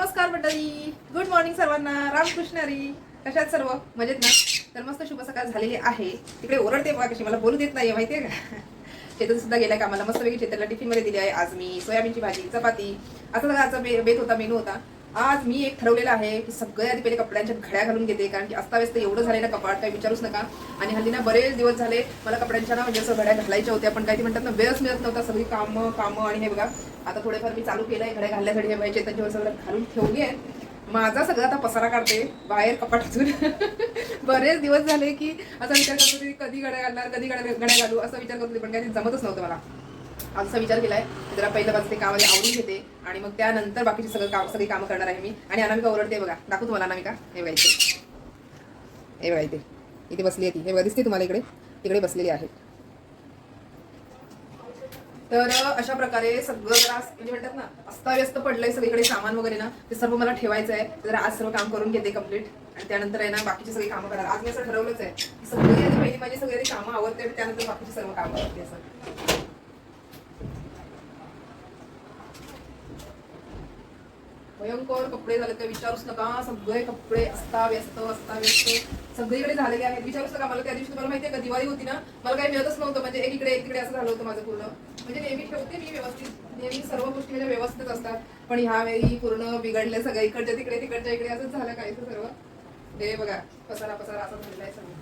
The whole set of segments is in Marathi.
नमस्कार मंडळी. गुड मॉर्निंग सर्वांना. रामकृष्ण हरी कशात सर्व? मजेत ना? तर मस्त शुभ सकाळ झालेली आहे. तिकडे ओरडते बघा कशी. मला बोलू देत नाहीये माहितीये का? चेतन सुद्धा गेलाय का मला मस्तपैकी चेतनला टिफिनमध्ये दिली आहे आज मी सोयाबीनची भाजी चपाती. असा सगळं आजचा बे- बेत होता मेनू होता. आज मी एक ठरवलेलं आहे की सगळ्यात आधी पहिले कपड्यांच्या घड्या घालून घेते कारण की अस्ताव्यस्त एवढं झालंय ना कपाट काही विचारूच नका. आणि हल्ली ना बरेच दिवस झाले मला कपड्यांच्या ना म्हणजे असं घड्या घालायच्या होत्या पण काही ते म्हणतात ना वेळच मिळत नव्हता सगळी कामं कामं आणि हे बघा. आता थोडेफार मी चालू केलंय घड्या घालण्यासाठी हे व्हायचे त्यांच्यावर सगळं घालून ठेवली आहे. माझा सगळा आता पसारा काढते बाहेर कपाटातून. बरेच दिवस झाले की असा विचार करत होते कधी घड्या घालणार कधी घड्या घड्या घालू असा विचार करत होते पण काही जमतच नव्हतं मला. असा विचार केलाय की जरा पहिलं माझं ते कामामध्ये आवडून घेते आणि मग त्यानंतर बाकीचे सगळं काम सगळी कामं करणार आहे मी. आणि अनामिका ओरडते बघा. दाखवू तुम्हाला अनामिका. हे बघा इथे. हे बघा इथे. इथे बसली आहे ती. हे बघा दिसते तुम्हाला इकडे? तिकडे बसलेली आहे. तर अशा प्रकारे सगळं जरा म्हणजे म्हणतात ना अस्ताव्यस्त पडलंय सगळीकडे सामान वगैरे ना. ते सर्व मला ठेवायचं आहे. जरा आज सर्व काम करून घेते कंप्लीट आणि त्यानंतर आहे ना बाकीची सगळी कामं करणार. आज मी असं ठरवलंच आहे. सगळी आधी पहिली माझी सगळी कामं आवडते त्यानंतर बाकीची सर्व कामं आवडते असं. भयंकर कपडे झाले ते. विचारूच नका. सगळे कपडे अस्ताव्यस्त अस्ताव्यस्त. सगळीकडे झालेले आहेत. विचारूच नका. मला त्या दिवशी तुम्हाला माहितीये का दिवाळी होती ना मला काही मिळतच नव्हतं. म्हणजे एक इकडे एक तिकडे असं झालं होतं माझं पूर्ण. म्हणजे नेहमी ठेवते मी व्यवस्थित. नेहमी सर्व गोष्टी म्हणजे व्यवस्थित असतात. पण ह्या वेळी पूर्ण बिघडले सगळं. इकडच्या तिकडे तिकडच्या इकडे असंच झालं काय सर्व. ते बघा पसारा पसारा असं झालेला आहे सगळं.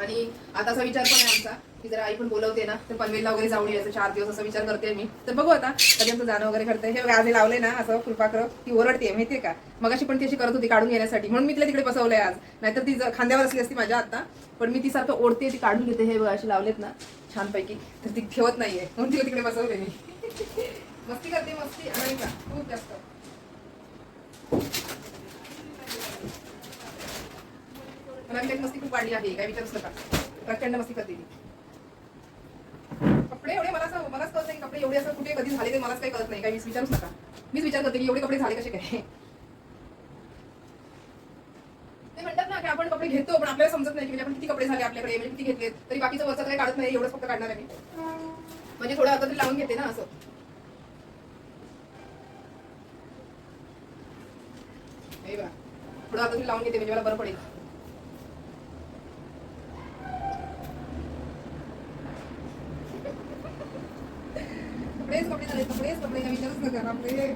आणि आता असा विचार पण आहे आमचा की जर आई पण बोलवते ना तर पनवेलला वगैरे जाऊन यायचं चार दिवस असा विचार करते मी. तर बघू आता कधी आमचं जाणं वगैरे करते हे आधी लावले ना असं फुलपाखरं ती ओरडते माहितीये का? मग अशी पण ती अशी करत होती काढून घेण्यासाठी. म्हणून मी तिला तिकडे बसवलंय आज. नाहीतर ती खांद्यावर असली असती माझ्या आता पण मी ती सारखं ओढते ती काढून घेते. हे अशी लावलेत ना छानपैकी. तर ती ठेवत नाहीये. म्हणून तिला तिकडे बसवले मी. मस्ती करते मस्ती. आणि का खूप जास्त. मला मी मस्ती खूप वाढली आहे काय विचारूच नका. प्रचंड मस्ती करते कपडे एवढे मला असं मलाच कळत नाही कपडे एवढे असं कुठे कधी झाले ते मलाच काही कळत नाही मी विचारूच नका. मीच विचार करते की एवढे कपडे झाले कसे काय? ते म्हणतात ना की आपण कपडे घेतो पण आपल्याला समजत नाही की म्हणजे आपण किती कपडे झाले आपल्याकडे म्हणजे किती घेतले तरी बाकीचं वरचं काही काढत नाही एवढंच फक्त काढणार आहे मी. म्हणजे थोडं आता तरी लावून घेते ना असं. हे थोडं आता तरी लावून घेते म्हणजे मला बरं पडेल कपडेच कपडे झाले कपडेच कपडे काय विचारच नका बापरे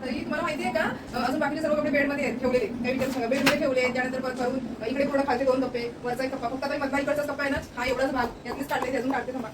तरी तुम्हाला माहितीये का? अजून बाकीचे सर्व कपडे बेडमध्ये आहेत ठेवलेले. काही विचारू सांगा बेडमध्ये ठेवले त्यानंतर परत करून इकडे पूर्ण खालचे दोन कप्पे वरचा एक कप्पा. फक्त आता मधला इकडचा कप्पा आहे ना हा एवढाच भाग. यातलीच काढले अजून काढते थांबा.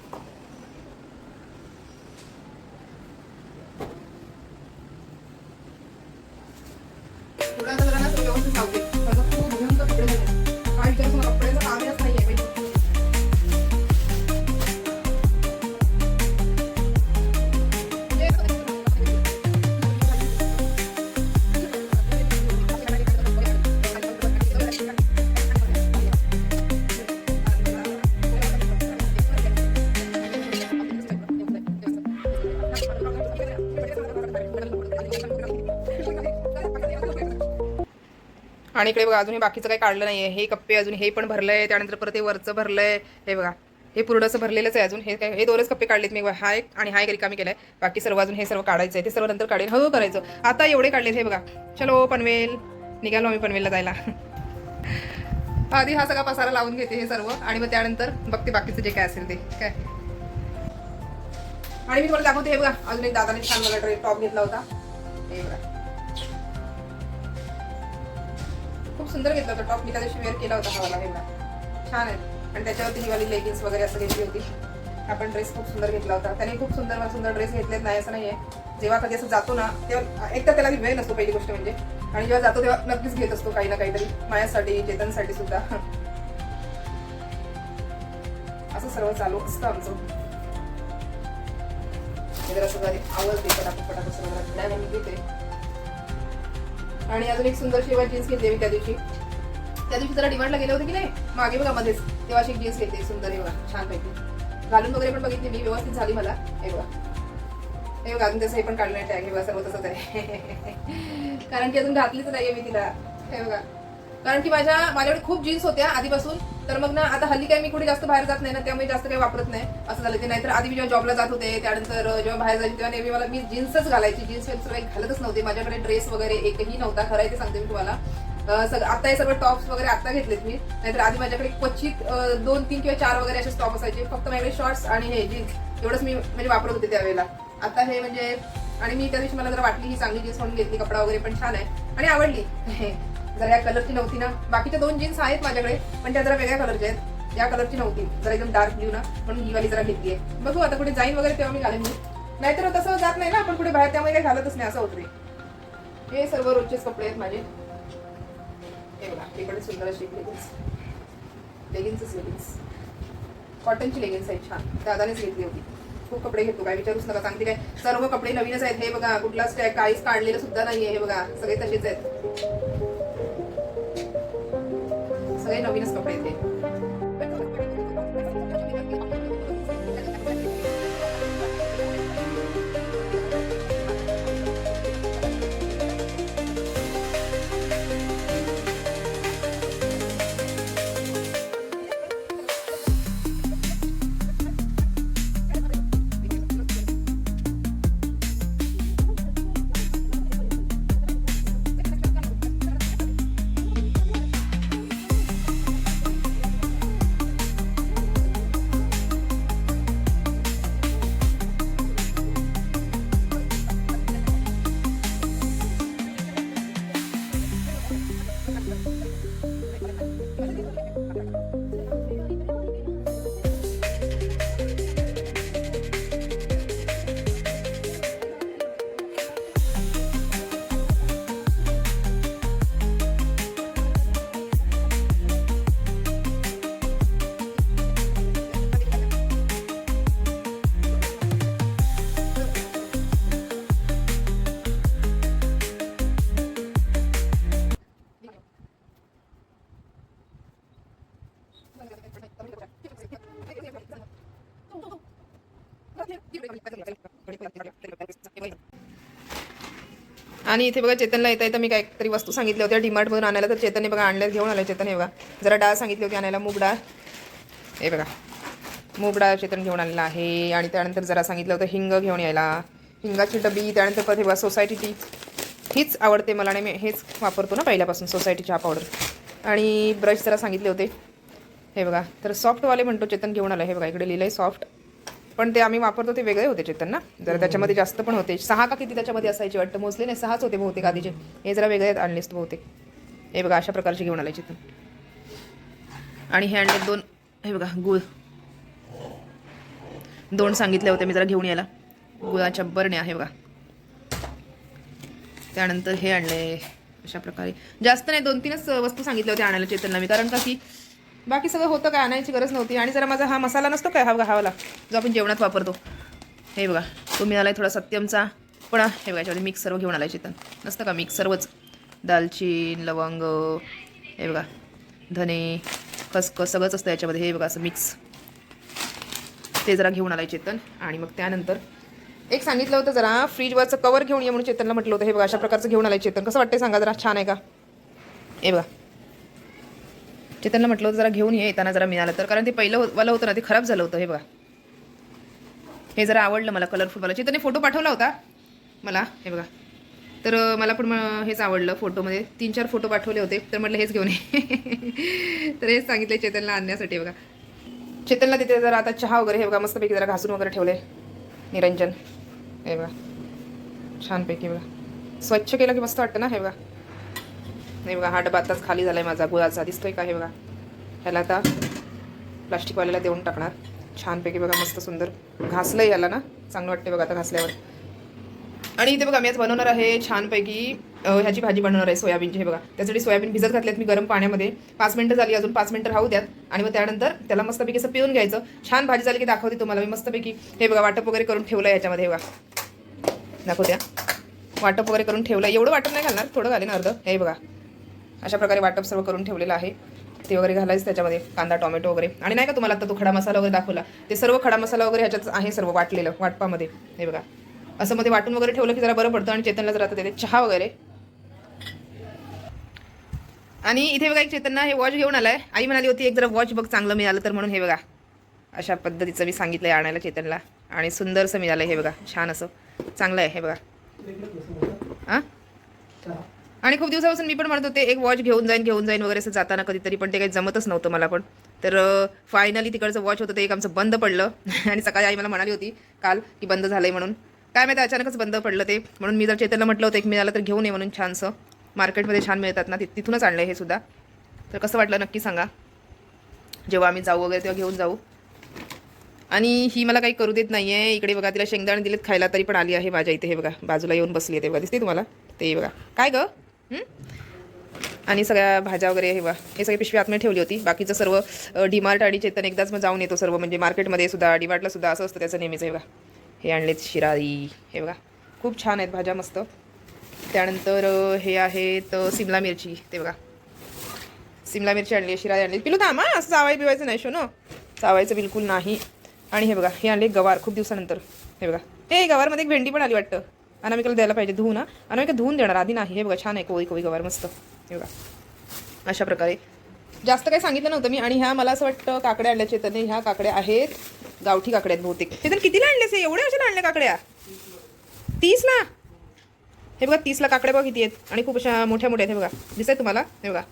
आणि इकडे बघा अजून हे बाकीचं काही काढलं नाहीये. हे कप्पे अजून हे पण भरलंय त्यानंतर परत हे वरचं भरलंय. हे बघा हे पूर्ण असं भरलेलंच आहे अजून. हे काय हे दोनच कप्पे काढलेत मी. हा एक आणि हा एक रिकामी केलाय. बाकी सर्व अजून हे सर्व काढायचं आहे ते सर्व नंतर काढेल. हळू करायचं. आता एवढे काढलेत हे बघा. चलो पनवेल. निघालो आम्ही पनवेलला जायला. आधी हा सगळा पसारा लावून घेते हे सर्व. आणि मग त्यानंतर बघते बाकीचं जे काय असेल ते. काय? आणि मी तुम्हाला दाखवते हे बघा. अजून एक दादाने छान मला ड्रेस टॉप घेतला होता. हे बघा. सुंदर घेतला होता टॉप मी त्या दिवशी वेअर केला होता हा वाला छान आहे. आणि त्याच्यावरती ही वाली लेगिन्स वगैरे असं घेतली होती. आपण ड्रेस खूप सुंदर घेतला होता. त्याने खूप सुंदर सुंदर ड्रेस घेतलेत. नाही असं नाहीये. जेव्हा कधी असं जातो ना तेव्हा एक तर त्याला वेळ नसतो पहिली गोष्ट म्हणजे. आणि जेव्हा जातो तेव्हा नक्कीच घेत असतो काही ना काहीतरी. माझ्यासाठी चेतनसाठी सुद्धा. असं सर्व चालू असतं आमचं. आवडते पटापट पटापट सर्व घड्याळ मी घेते. आणि अजून एक सुंदर शिवाय जीन्स घेतली मी त्या दिवशी. त्या दिवशी जरा डिमांडला गेले होते की नाही? मागे बघा मध्येच. तेव्हा अशी जीन्स घेतली सुंदर आहे बघा छानपैकी. घालून वगैरे पण बघितली मी व्यवस्थित झाली मला. हे बघा. हे बघा अजून त्याचं हे पण काढलं नाही टॅग हे बघा सर्व तसंच आहे. कारण की अजून घातलीच नाहीये मी तिला. हे बघा. कारण की माझ्या माझ्याकडे खूप जीन्स होत्या आधीपासून. तर मग ना आता हल्ली काही मी कुठे जास्त बाहेर जात नाही ना त्यामुळे जास्त काही वापरत नाही. असं झालं ते. नाहीतर आधी मी जेव्हा जॉबला जात होते त्यानंतर जेव्हा बाहेर जायचे तेव्हा नेहमी मला मी जीन्सच घालायची. जीन्स वेन्स काही घालतच नव्हते. माझ्याकडे ड्रेस वगैरे एकही नव्हता. खरं ते सांगते मी तुम्हाला. सगळं आता हे सर्व टॉप्स वगैरे आता घेतलेत मी. नाहीतर आधी माझ्याकडे क्वचित दोन तीन किंवा चार वगैरे असे टॉप असायचे. फक्त माझ्याकडे शॉर्ट्स आणि हे जीन्स एवढंच मी म्हणजे वापरत होते त्यावेळेला. आता हे म्हणजे आणि मी त्या दिवशी मला जरा वाटली ही चांगली जीन्स म्हणून घेतली. कपडा वगैरे पण छान आहे. आणि आवडली. जरा या कलरची नव्हती ना. बाकीच्या दोन जीन्स आहेत माझ्याकडे पण त्या जरा वेगळ्या कलरच्या आहेत. या कलरची नव्हती. जरा एकदम डार्क ब्ल्यू ना म्हणून ही वाली जरा घेतली आहे. बघू आता कुठे जाईन वगैरे तेव्हा मी घालेन मी नाहीतर तसं जात नाही ना आपण कुठे बाहेर त्यामुळे काही घालतच नाही असं होत नाही हे सर्व रोजचेच कपडे आहेत माझे. हे बघा इकडे सुंदर अशी लेगिन्स लेगिन्सच लेगिन्स कॉटनची लेगिन्स आहेत छान. दादानेच घेतली होती. खूप कपडे घेतो काय विचारूच नका. सांगते काय सर्व कपडे नवीनच आहेत. हे बघा कुठलाच काहीच काढलेलं सुद्धा नाहीये हे बघा. सगळे तसेच आहेत. सगळे नवीनच आणि इथे बघा चेतनला येता येतं मी काहीतरी वस्तू सांगितल्या होत्या डीमार्ट मधून आणायला तर चेतनने बघा आणल्या घेऊन आलं चेतन हे बघा. जरा डाळ सांगितली होती आणायला मूग डाळ. हे बघा. मूग डाळ चेतन घेऊन आलेला आहे. आणि त्यानंतर जरा सांगितलं होतं हिंग घेऊन यायला. हिंगाची डबी त्यानंतर परत हे बघा सोसायटीची. हीच आवडते मला आणि मी हेच वापरतो ना पहिल्यापासून सोसायटी चहा पावडर. आणि ब्रश जरा सांगितले होते. हे बघा तर सॉफ्टवाले म्हणतो चेतन घेऊन आलं हे बघा इकडे लिहिलं आहे सॉफ्ट पण ते आम्ही वापरतो ते वेगळे होते चेतन ना जरा त्याच्यामध्ये जास्त पण होते. सहा का किती त्याच्यामध्ये असायचे वाटतं? मोजले नाही सहाच होते बहुतेक आधीचे. हे जरा वेगळे आणलेस बहुतेक. हे बघा अशा प्रकारचे घेऊन आले चेतन. आणि हे आणले दोन हे बघा गुळ. दोन सांगितले होते मी जरा घेऊन यायला. गुळाच्या बरण्या आहे बघा. त्यानंतर हे आणले अशा प्रकारे. जास्त नाही दोन तीनच वस्तू सांगितल्या होत्या आणायला चेतनला मी. कारण का की बाकी सगळं होतं काय आणायची गरज नव्हती. आणि जरा माझा हा मसाला नसतो काय हा बघा जो आपण जेवणात वापरतो. हे बघा तो मिळाला आहे थोडा सत्यमचा पण हे बघा याच्यामध्ये मिक्स सर्व घेऊन आलाय चेतन. नसतं का मिक्स सर्वच दालचीन लवंग हे बघा धने खसखस सगळंच असतं याच्यामध्ये हे बघा असं मिक्स ते जरा घेऊन आलाय चेतन. आणि मग त्यानंतर एक सांगितलं होतं जरा फ्रीजवरचं कवर घेऊन ये म्हणून चेतनला म्हटलं होतं. हे बघा अशा प्रकारचं घेऊन आलाय चेतन. कसं वाटतंय सांगा जरा छान आहे का? हे बघा. चेतनला म्हटलं होतं जरा घेऊन ये येताना जरा मिळालं तर. कारण ते पहिलं वाला होतं ना ते खराब झालं होतं हे बघा. हे जरा आवडलं मला कलरफुल चेतनने फोटो पाठवला होता. मला हे बघा. तर मला पण हेच आवडलं फोटोमध्ये तीन चार फोटो पाठवले होते तर म्हटलं हेच घेऊन ये. तर हेच सांगितले चेतनला आणण्यासाठी बघा. चेतनला तिथे जरा आता चहा वगैरे हे बघा मस्तपैकी जरा घासून वगैरे ठेवले निरंजन. हे बघा. छानपैकी बघा. स्वच्छ केलं की मस्त वाटतं ना हे बघा. नाही बघा हा डबा आताच खाली झाला आहे माझा गुळाचा. दिसतोय का हे बघा? ह्याला आता प्लास्टिकवाल्याला देऊन टाकणार. छानपैकी बघा मस्त सुंदर. घासलं याला ना? चांगलं वाटते बघा आता घासल्यावर. आणि इथे बघा मी आज बनवणार आहे छानपैकी ह्याची भाजी बनवणार आहे सोयाबीनची. हे बघा त्यासाठी सोयाबीन भिजत घातल्यात मी गरम पाण्यामध्ये. पाच मिनटं झाली अजून पाच मिनटं राहू द्यात. आणि मग त्यानंतर त्याला मस्तपैकी असं पिऊन घ्यायचं. छान भाजी झाली की दाखवते तुम्हाला मी मस्तपैकी. हे बघा वाटप वगैरे करून ठेवलं आहे याच्यामध्ये बघा. दाखवत्या वाटप वगैरे करून ठेवलं एवढं वाटप नाही घालणार थोडं घालेन अर्ध. हे बघा. अशा प्रकारे वाटप सर्व करून ठेवलेलं आहे. ते वगैरे घालायचं त्याच्यामध्ये कांदा टोमॅटो वगैरे. आणि नाही का तुम्हाला आता तो खडा मसाला वगैरे दाखवला ते सर्व खडा मसाला वगैरे ह्याच्यात आहे सर्व वाटलेलं वाटपामध्ये. हे बघा. असं मध्ये वाटून वगैरे ठेवलं की जरा बरं पडतं आणि चेतनला जरा आता चहा वगैरे. आणि इथे बघा एक चेतनना हे वॉच घेऊन आलाय. आई म्हणाली होती एक जरा वॉच बघ चांगलं मिळालं तर. म्हणून हे बघा. अशा पद्धतीचं मी सांगितलंय आणायला चेतनला. आणि सुंदरसं मिळालं हे बघा. छान असं चांगलं आहे हे बघा. आ? आणि खूप दिवसापासून मी पण म्हणत होते एक वॉच घेऊन जाईन घेऊन जाईन वगैरे असं जाताना कधीतरी पण ते काही जमतच नव्हतं मला पण. तर फायनली तिकडचं वॉच होतं ते एक आमचं बंद पडलं. आणि सकाळी आई मला म्हणाली होती काल की बंद झालंय म्हणून. काय माहिती अचानकच बंद पडलं ते. म्हणून मी जर चेतनला म्हटलं होतं एक मिळालं तर घेऊन ये म्हणून छानसं. मार्केटमध्ये छान मिळतात ना तिथूनच आणलं हे सुद्धा. तर कसं वाटलं नक्की सांगा. जेव्हा आम्ही जाऊ वगैरे तेव्हा घेऊन जाऊ. आणि ही मला काही करू देत नाही आहे इकडे बघा तिला शेंगदाणे दिलेत खायला तरी पण आली आहे माझ्या इथे. हे बघा बाजूला येऊन बसली आहे ते बघा दिसते तुम्हाला? ते बघा. काय गं? आणि सगळ्या भाज्या वगैरे हे बघा. हे सगळी पिशवी आतमध्ये ठेवली होती. बाकीचं सर्व डीमार्ट आणि चेतन एकदाच मग जाऊन येतो सर्व. म्हणजे मार्केटमध्ये सुद्धा डीमार्टला सुद्धा असं असतं त्याचं नेहमीच हे बघा. हे आणलेत शिराई हे बघा. खूप छान आहेत भाज्या मस्त. त्यानंतर हे आहेत सिमला मिरची. ते बघा. सिमला मिरची आणली शिराई आणली. पिलू थांबा असं चावाय पिवायचं नाही शोनो. चावायचं बिलकुल नाही. आणि हे बघा हे आणले गवार खूप दिवसानंतर. हे बघा. हे गवारमध्ये एक भेंडी पण आली वाटतं. अनामिकाला द्यायला पाहिजे धुवून ना अनामिका धुवून देणार आधी नाही. हे बघा छान आहे कोळी कोळी गवार मस्त. हे बघा. अशा प्रकारे. जास्त काही सांगितलं नव्हतं मी आणि ह्या मला असं वाटतं काकड्या आणल्याचे चेतने ह्या काकड्या आहेत. गावठी काकड्या आहेत बहुतेक. चेतन कितीला आणलेस हे एवढ्या अशा आणल्या काकड्या? तीसला? हे बघा तीसला काकड्या बघा किती आहेत. आणि खूप अशा मोठ्या मोठ्या आहेत. हे बघा. दिसत तुम्हाला? हे बघा.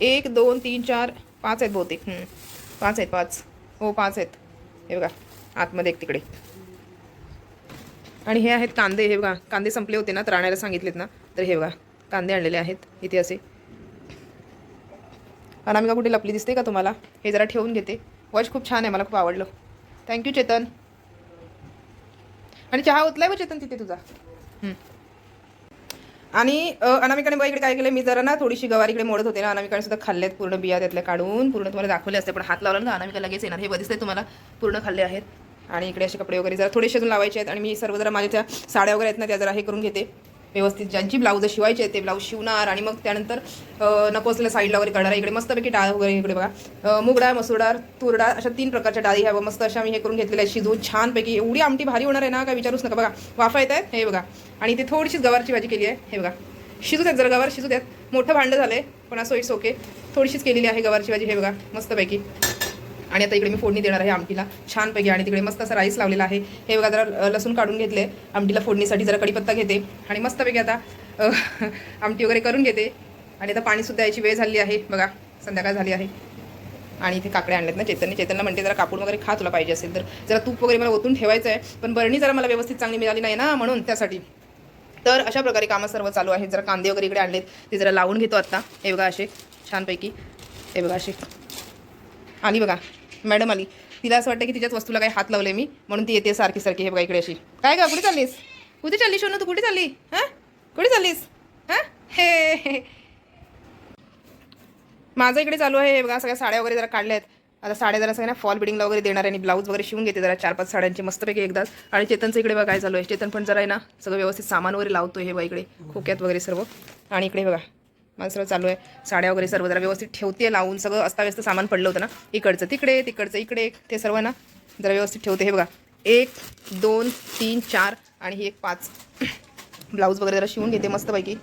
एक दोन तीन चार पाच आहेत बहुतेक. पाच आहेत पाच. हो पाच आहेत. हे बघा. आतमध्ये एक तिकडे. आणि हे आहेत कांदे हे बघा. कांदे संपले होते ना तर आणायला सांगितलेत ना. तर हे बघा कांदे आणलेले आहेत. इथे असे. अनामिका कुठे? लपली दिसते का तुम्हाला? हे जरा ठेवून घेते. वॉच खूप छान आहे मला खूप आवडलं. Thank you Chetan. आणि चहा ओतलाय आहे चेतन तिथे तुझा. आणि अनामिकाने बघा इकडे काय केलं मी जरा ना थोडीशी गवार इकडे मोडत होते ना. अनामिकाने सुद्धा खाल्लेत पूर्ण बिया त्यातल्या काढून. पूर्ण तुम्हाला दाखवले असते पण हात लावला ना अनामिका लगेच येणार. हे बघितलं तुम्हाला पूर्ण खाल्ले आहेत. आणि इकडे असे कपडे वगैरे जरा थोडेसे अजून लावायचे आहेत. आणि मी सर्व जरा माझ्या त्या साड्या वगैरे आहेत ना त्या जरा हे करून घेते. व्यवस्थित ज्यांची ब्लाऊज शिवायचे आहेत ते ब्लाऊज शिवणार. आणि मग त्यानंतर नको असलेल्या साईडला वगैरे करणार. इकडे मस्तपैकी डाळ वगैरे इकडे बघा. अ, मूग डाळ मसूर डाळ तूर डाळ अशा तीन प्रकारच्या डाळी ह्या मस्त अशा मी हे करून घेतलेल्या आहेत. शिजू छानपैकी. एवढी आमटी भारी होणार आहे ना काय विचारूच नका. बघा वाफा येत आहेत हे बघा. आणि ते थोडीशी गवारची भाजी केली आहे हे बघा. शिजू द्यात जरा गवार शिजू द्यात मोठं भांडं आहे पण असं इट्स ओके. थोडीशीच केलेली आहे गवारची भाजी हे बघा मस्तपैकी. आणि आता इकडे मी फोडणी देणार आहे आमटीला. छानपैकी. आणि तिकडे मस्त असा राईस लावलेला आहे. हे बघा जरा लसूण काढून घेतले. आमटीला फोडणीसाठी जरा कढीपत्ता घेते. आणि मस्तपैकी आता आमटी वगैरे करून घेते. आणि आता पाणीसुद्धा याची वेळ झाली आहे. बघा संध्याकाळ झाली आहे. आणि इथे काकडे आणलेत ना चेतनने. चेतनला म्हणते जरा कापूड वगैरे खा तुला पाहिजे असेल तर. जरा तूप वगैरे मला ओतून ठेवायचं आहे पण बरणी जरा मला व्यवस्थित चांगली मिळाली नाही ना म्हणून त्यासाठी. तर अशा प्रकारे कामं सर्व चालू आहेत. जरा कांदे वगैरे इकडे आणलेत. ते जरा लावून घेतो आत्ता. हे बघा असे. छानपैकी. हे बघा असे. आली बघा मॅडम आली. तिला असं वाटतं की तिच्याच वस्तूला काही हात लावले मी म्हणून ती येते सारखी सारखी हे बघा इकडे अशी. काय का कुठे चाललीस? कुठे चालली शोनू तू कुठे चालली? हां? कुठे चाललीस? हां? हे हे. माझं इकडे चालू आहे हे बघा सगळ्या साड्या वगैरे जरा काढल्या आहेत आता साड्या जरा सगळ्या फॉल बिडिंगला वगैरे देणार आहे आणि ब्लाऊज वगैरे शिवून घेते जरा चार पाच साड्यांची मस्तपैकी एकदाच आणि चेतनचं इकडे बघा काय चालू आहे. चेतन पण जरा आहे ना सगळं व्यवस्थित सामान वगैरे लावतो हे बघा इकडे खोक्यात वगैरे सर्व. आणि इकडे बघा. माझं चालू आहे. साड्या वगैरे सर्व जरा व्यवस्थित ठेवते लावून सगळं अस्ताव्यस्त सामान पडलं होतं ना. इकडचं तिकडे तिकडचं इकडे ते सर्व ना जरा व्यवस्थित ठेवते. हे बघा. एक दोन तीन चार आणि ही एक पाच. ब्लाऊज वगैरे जरा शिवून घेते मस्तपैकी.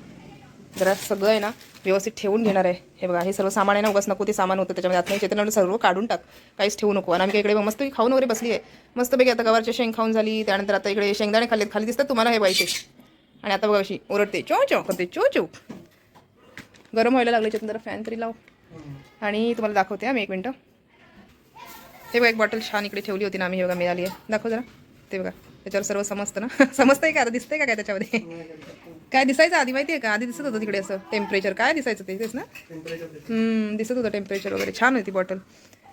जरा सगळं आहे ना व्यवस्थित ठेवून घेणार आहे. हे बघा हे सर्व सामान आहे ना उगाच नको ते सामान होतं. त्याच्यामध्ये आत नाही चेतन सर्व काढून टाक. काहीच ठेवू नको. आणि आम्ही इकडे मस्त खाऊन वगैरे बसली आहे. मस्तपैकी आता गवारच्या शेंग खाऊन झाली. त्यानंतर आता इकडे शेंगदाणे खाल्लेत. खाली दिसतात तुम्हाला हे बाईचे आणि आता बघा अशी ओरडते चो चो. करते चो चो. गरम व्हायला लागले चेतन जरा फॅन तरी लाव. आणि तुम्हाला दाखवते आम्ही एक मिनटं. हे बघा एक बॉटल छान इकडे ठेवली होती ना आम्ही हे बघा मिळाली आहे. दाखव जरा. ते बघा त्याच्यावर सर्व समजतं ना. समजतंय का? आता दिसतंय का काय त्याच्यामध्ये? काय दिसायचं आधी माहिती आहे का? आधी दिसत होतं तिकडे असं टेम्परेचर काय दिसायचं ते? तेच ना? दिसत होतं टेम्परेचर वगैरे. छान होती बॉटल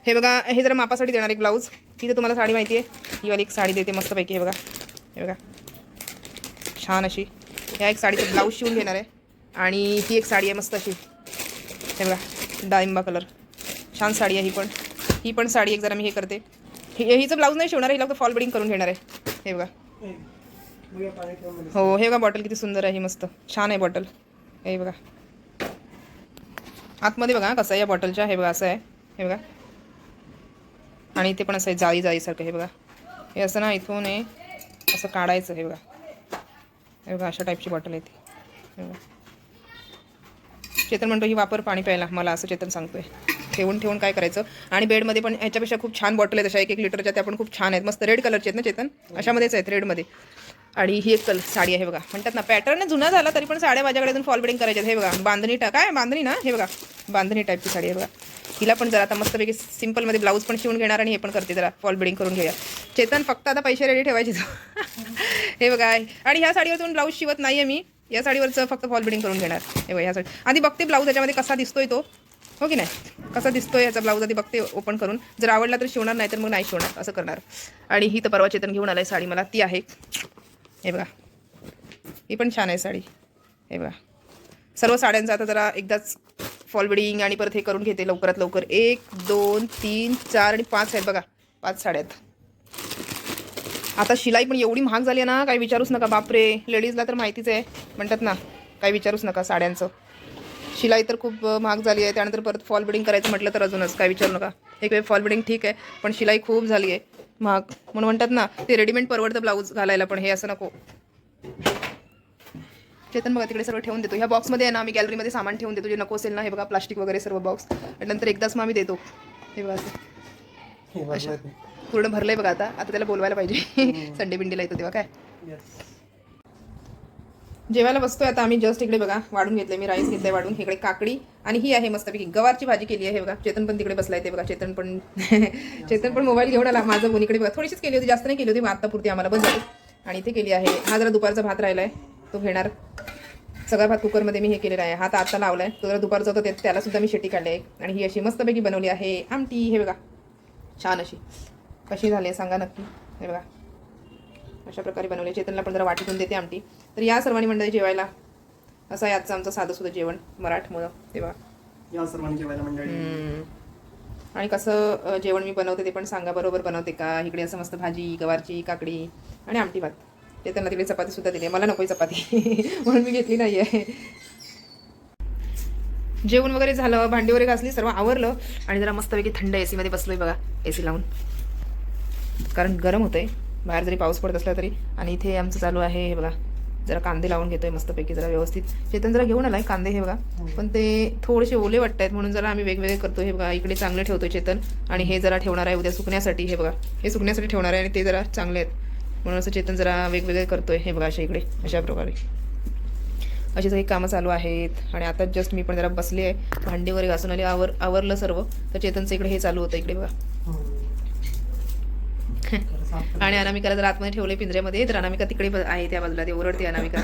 हे बघा हे जरा मापासाठी देणार एक ब्लाऊज तिथे तुम्हाला साडी माहिती आहे. ही वाली एक साडी देते मस्तपैकी हे बघा. हे बघा. छान अशी. ह्या एक साडीचं ब्लाऊज शिवून घेणार आहे. आणि ही एक साडी आहे मस्त अशी. हे बघा डाळिंबा कलर छान साडी आहे ही पण. ही पण साडी एक जरा मी हे करते. ही हिचं ब्लाऊज नाही शिवणार हिला फक्त फॉल बिडिंग करून घेणार आहे. हे बघा. हो हे बघा बॉटल किती सुंदर आहे ही मस्त. छान आहे बॉटल हे बघा. आतमध्ये बघा कसं आहे या बॉटलच्या हे बघा असं आहे. हे बघा. आणि इथे पण असं आहे जाळी जाळीसारखं हे बघा. हे असं ना इथून हे असं काढायचं. हे बघा. हे बघा अशा टाईपची बॉटल आहे ती. हे बघा. चेतन म्हणतो ही वापर पाणी प्यायला मला असं चेतन सांगतोय. ठेवून ठेवून काय करायचं? आणि बेडमध्ये पण याच्यापेक्षा खूप छान बॉटल आहेत अशा एक एक लिटरच्या त्या पण खूप छान आहेत. मस्त रेड कलरचे आहेत ना चेतन? अशामध्येच आहेत रेडमध्ये. आणि ही एक कल साडी आहे बघा. म्हणतात ना पॅटर्न जुना झाला तरी पण साड्या माझ्याकडे अजून फॉल बिडिंग करायच्या आहेत. हे बघा बांधणी टा काय बांधणी ना? हे बघा बांधणी टाईपची साडी आहे बघा. हिला पण जरा आता मस्तपैकी सिम्पलमध्ये ब्लाऊज पण शिवून घेणार आणि हे पण करते जरा फॉल बिडिंग करून घेऊया. चेतन फक्त आता पैसे रेडी ठेवायचे हे बघा आणि ह्या साडीवर तुम्ही ब्लाऊज शिवत नाही आहे मी. या साडीवरचं फक्त फॉल बिडिंग करून घेणार. हे बघा या साडी. आधी बघते ब्लाऊज याच्यामध्ये कसा दिसतोय तो. हो की नाही? कसा दिसतोय याचा ब्लाऊज आधी बघते ओपन करून. जर आवडला तर शिवणार नाही तर मग नाही शिवणार असं करणार. आणि ही तर परवा चेतन घेऊन आलाय साडी मला. ती आहे. हे बघा. ही पण छान आहे साडी. हे बघा. सर्व साड्यांचं आता जरा एकदाच फॉल बिडिंग आणि परत हे करून घेते लवकरात लवकर. एक दोन तीन चार आणि पाच आहेत बघा. पाच साड्या आहेत. आता शिलाई पण एवढी महाग झाली आहे ना काही विचारूच नका बापरे लेडीजला तर माहितीच आहे. म्हणतात ना काही विचारूच नका साड्यांचं. शिलाई तर खूप महाग झाली आहे त्यानंतर परत फॉल बिडिंग करायचं म्हटलं तर अजूनच काय विचारू नका. एक वेळ फॉल बिडिंग ठीक आहे पण शिलाई खूप झाली आहे महाग. म्हणून म्हणतात ना ते रेडीमेड परवडतं ब्लाऊज घालायला पण हे असं नको. चेतन बघा तिकडे सर्व ठेवून देतो. ह्या बॉक्समध्ये आहे ना आम्ही गॅलरीमध्ये सामान ठेवून देतो जे नको असेल ना हे बघा प्लास्टिक वगैरे सर्व बॉक्स नंतर एकदाच मग आम्ही देतो. हे बघा असं. पूर्ण भरलंय बघा आता. आता त्याला बोलवायला पाहिजे. संडे बिंडीला येतो तेव्हा काय? जेवायला बसतोय आता आम्ही जस्ट इकडे बघा वाढून घेतले मी राईस घेतलाय वाढून इकडे काकडी आणि ही आहे मस्तपैकी गवारची भाजी केली आहे बघा. चेतन पण तिकडे बसलाय ते बघा. चेतन पण चेतन पण मोबाईल घेऊन आला. माझं फोन इकडे बघा. थोडीशीच केली होती जास्त नाही केली होती मग आत्तापुरती आम्हाला बस झाली आणि इथे केली आहे. हा जरा दुपारचा भात राहिलाय. तो घेणार. सगळा भात कुकरमध्ये मी हे केलेला आहे. हा तर आता लावलाय. तो जरा दुपारचा होता ते- त्याला सुद्धा मी शेटी काढली आहे. आणि ही अशी मस्तपैकी बनवली आहे. आमटी हे बघा. छान अशी. कशी झाली आहे सांगा नक्की. हे बघा. अशा प्रकारे बनवले चेतनला पण जरा वाटीतून देते आमटी. तर या सर्वांनी मंडळी जेवायला. असं आहे आजचं आमचं साधं सुद्धा जेवण मराठमोळं. ते बघा. या सर्वांनी जेवायला मंडळी. हम्म. आणि कसं जेवण मी बनवते ते पण सांगा. बरोबर बनवते का? इकडे असं मस्त भाजी गवारची काकडी आणि आमटी भात. ते त्यांना तिकडे चपाती सुद्धा दिली मला नकोय चपाती. म्हणून मी घेतली नाही आहे जेवण वगैरे झालं भांडी वगैरे घासली सर्व आवरलं आणि जरा मस्तपैकी थंड ए सीमध्ये बसलोय बघा. ए सी लावून. कारण गरम होतंय. बाहेर जरी पाऊस पडत असला तरी. आणि इथे आमचं चालू आहे हे बघा. जरा कांदे लावून घेतोय मस्तपैकी जरा व्यवस्थित. चेतन जरा घेऊन आलाय कांदे हे बघा. पण ते थोडेसे ओले वाटत आहेत म्हणून जरा आम्ही वेगवेगळे करतो हे बघा. इकडे चांगले ठेवतोय चेतन. आणि हे जरा ठेवणार आहे उद्या सुकण्यासाठी हे बघा. हे सुकण्यासाठी ठेवणार आहे आणि ते जरा चांगले आहेत. म्हणून असं चेतन जरा वेगवेगळे करतोय हे बघा अशा इकडे अशा प्रकारे. अशी सगळी कामं चालू आहेत. आणि आता जस्ट मी पण जरा बसले आहे. भांडी वगैरे घासून आली आवर आवरलं सर्व. तर चेतनचं इकडे हे चालू होतं इकडे बघा. हो. आणि अनामिकाला जर आतमध्ये ठेवले पिंजऱ्यामध्ये तर अनामिका तिकडे आहे त्या बाजूला ते ओरडते अनामिका